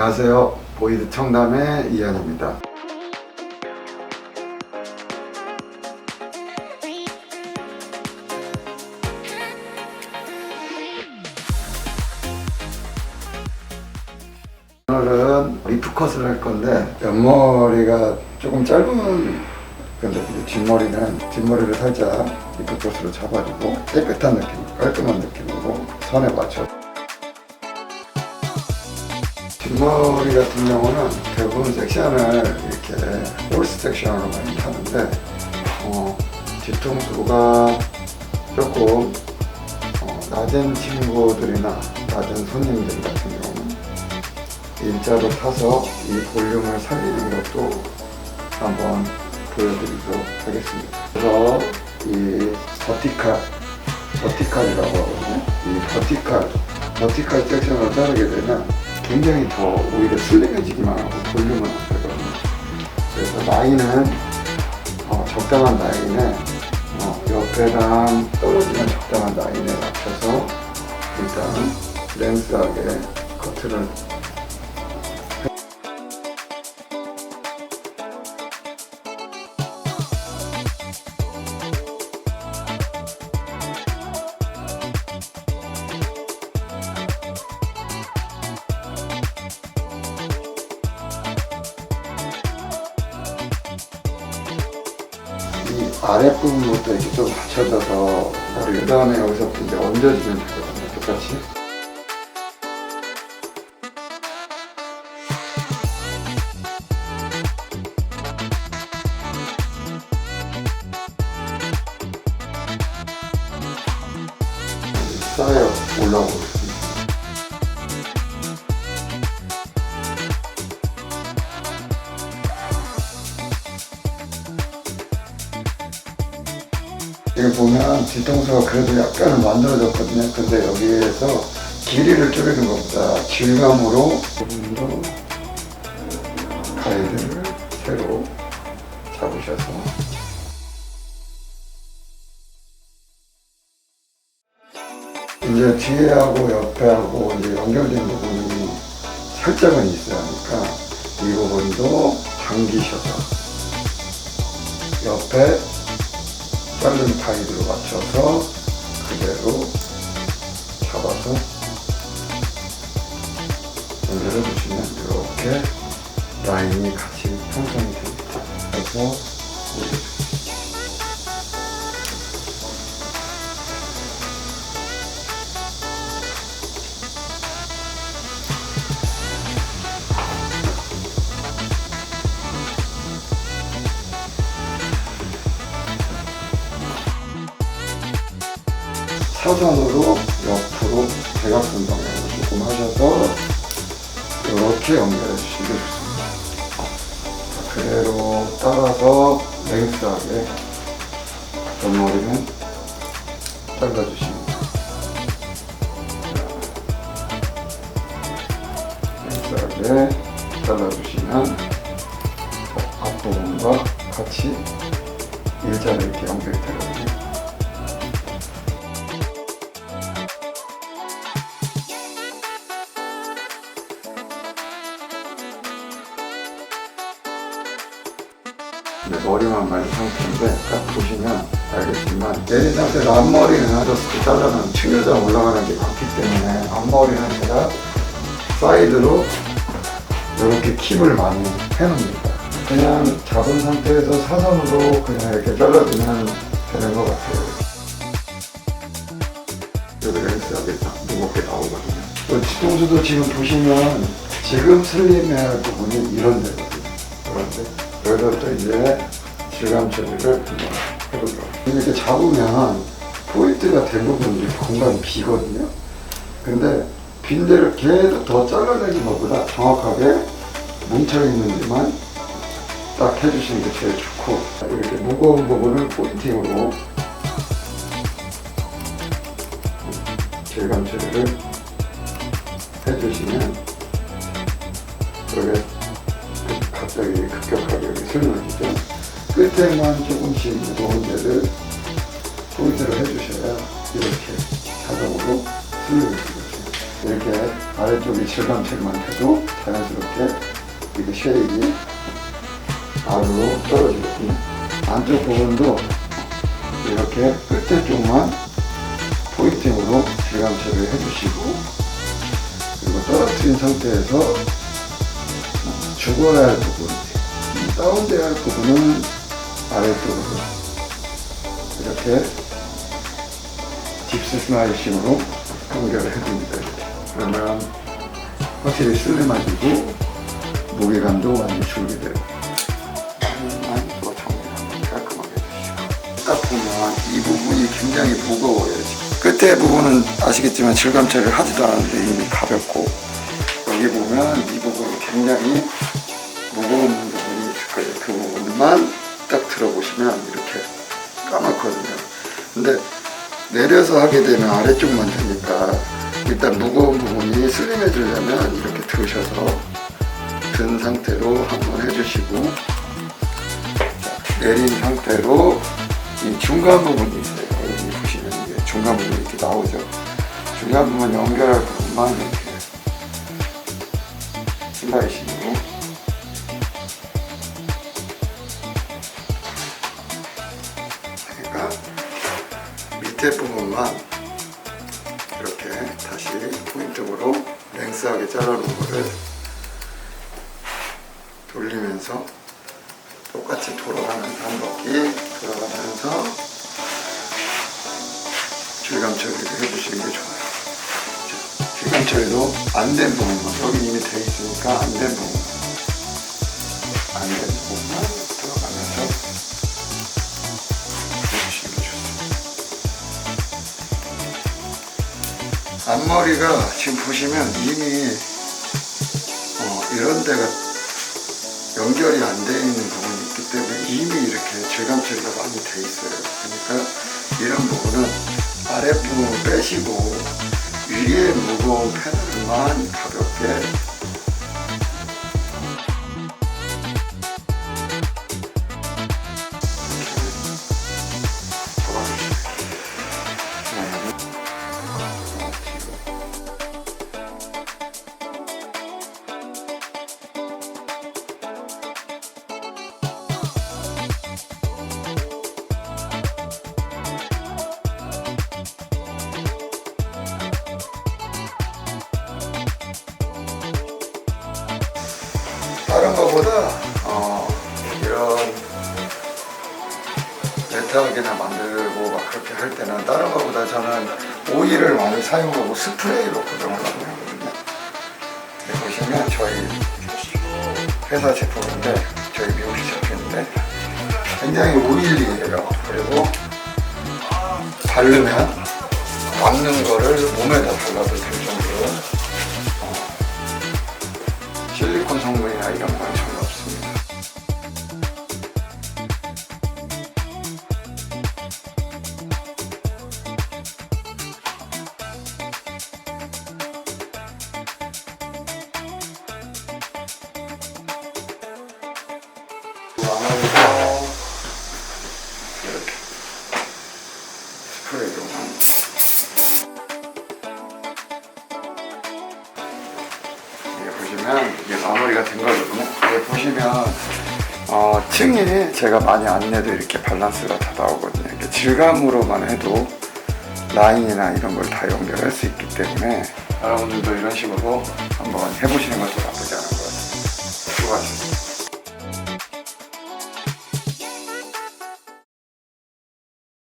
안녕하세요. 보이드 청담의 이현입니다. 오늘은 리프 컷을 할 건데 옆머리가 조금 짧은 근데 이제 뒷머리는 뒷머리를 살짝 리프 컷으로 잡아주고 깨끗한 느낌, 깔끔한 느낌으로 선에 맞춰 뒷머리 같은 경우는 대부분 섹션을 이렇게 홀스 섹션으로 많이 타는데 어, 뒤통수가 조금 어, 낮은 친구들이나 낮은 손님들 같은 경우는 일자로 타서 이 볼륨을 살리는 것도 한번 보여드리도록 하겠습니다. 그래서 이 버티칼, 버티칼이라고 하거든요. 이 버티칼, 버티칼 섹션을 자르게 되면 굉장히 더 오히려 슬림해지기만 하고 볼륨은 없거든요. 그래서 라인은 어, 적당한 라인에 어, 옆에랑 떨어지는 적당한 라인에 맞춰서 일단 렌스하게 커트를 아랫부분부터 이렇게 좀 받쳐져서 그 다음에 여기서부터 이제 얹어주면 되거든요. 똑같이 여기 보면 뒤통수가 그래도 약간은 만들어졌거든요. 근데 여기에서 길이를 줄이는 것보다 질감으로 조금 더 가이드를 새로 잡으셔서 이제 뒤에하고 옆에하고 이제 연결된 부분이 살짝은 있어야 하니까 이 부분도 당기셔서 옆에 자른 가이드로 맞춰서 그대로 잡아서 연결해 주시면 이렇게 라인이 같이 형성이 됩니다. 그래서 사선으로 옆으로 대각선 방향으로 조금 하셔서 이렇게 연결해 주시면 좋습니다. 자, 그대로 따라서 랭스하게 옆머리는 잘라주시면 됩니다. 랭스하게 잘라주시면 앞부분과 같이 일자로 이렇게 연결이 되거든요. 근데 머리만 말린 상태인데 딱 보시면 알겠지만 내린 상태에서 앞머리는 아저씨 잘라면 층유장 올라가는 게 많기 때문에 앞머리는 제가 사이드로 이렇게 킵을 많이 해놓습니다. 그냥 잡은 상태에서 사선으로 그냥 이렇게 잘라주면 되는 것 같아요. 여기 렌스하게 딱 무겁게 나오거든요. 또 뒤통수도 지금 보시면 지금 슬림해야 부분이 이런 데거든요. 그런데 여기서 또 이제 질감 처리를 해보도록 이렇게 잡으면 포인트가 대부분 공간이 비거든요. 근데 빈 데를 계속 더 잘라내는 것보다 정확하게 뭉쳐있는 데만 딱 해주시는 게 제일 좋고 이렇게 무거운 부분을 포인팅으로 질감 처리를 해주시면 갑자기 급격하게 여기 슬며지죠. 끝에만 조금씩 무거운 데를 포인트를 해주셔야 이렇게 자동으로 슬며지거든요. 이렇게 아래쪽이 질감 처리만 해도 자연스럽게 쉐입이 바로 떨어지거든요. 안쪽 부분도 이렇게 끝에 쪽만 포인팅으로 질감 처리를 해주시고 그리고 떨어뜨린 상태에서 죽어야 할 부분, 다운돼야 할 부분은 아래쪽으로 이렇게 딥스 스마이싱으로 연결을 해줍니다. 그러면 확실히 슬림해지고 무게감도 많이 줄게 되고 이 부분이 굉장히 무거워요. 끝에 부분은 아시겠지만 질감 처리를 하지도 않았는데 이미 가볍고 여기 보면 굉장히 무거운 부분이 있을 거예요. 그 부분만 딱 들어보시면 이렇게 까맣거든요. 근데 내려서 하게 되면 아래쪽만 되니까 일단 무거운 부분이 슬림해지려면 이렇게 들으셔서 든 상태로 한번 해주시고 자, 내린 상태로 이 중간 부분이 있어요. 여기 보시면 이게 중간 부분이 이렇게 나오죠. 중간 부분 연결할 부분만 이렇게 슬라이싱으로 그러니까 밑에 부분만 이렇게 다시 포인트로 랭스하게 잘라놓은 거를 돌리면서 똑같이 한 바퀴 돌아가면서 질감 처리를 해주시는 게 좋아요. 처리도 안된 부분만 여기 이미 돼 있으니까 안 된 부분 안된 부분만 들어가면서 해주시는 게 좋습니다. 앞머리가 지금 보시면 이미 어, 이런 데가 연결이 안돼 있는 부분이 있기 때문에 이미 이렇게 질감 처리가 많이 돼 있어요. 그러니까 이런 부분은 아랫부분 빼시고 위에 무거운 패널만 가볍게 어, 이런 메탈이나 만들고 막 그렇게 할 때는 다른 거보다 저는 오일을 많이 사용하고 스프레이로 고정을 하거든요. 여기 보시면 저희 회사 제품인데 저희 미용실 제품인데 굉장히 오일리해요. 그리고 바르면 막는 거를 몸에다 발라도 될 정도로 어, 실리콘 성분이나 이런 건 전혀 없 스윙에 제가 많이 안 내도 이렇게 밸런스가 다 나오거든요. 이렇게 질감으로만 해도 라인이나 이런 걸 다 연결할 수 있기 때문에 여러분들도 이런 식으로 한번 해보시는 것도 나쁘지 않은 것 같습니다. 수고하셨습니다.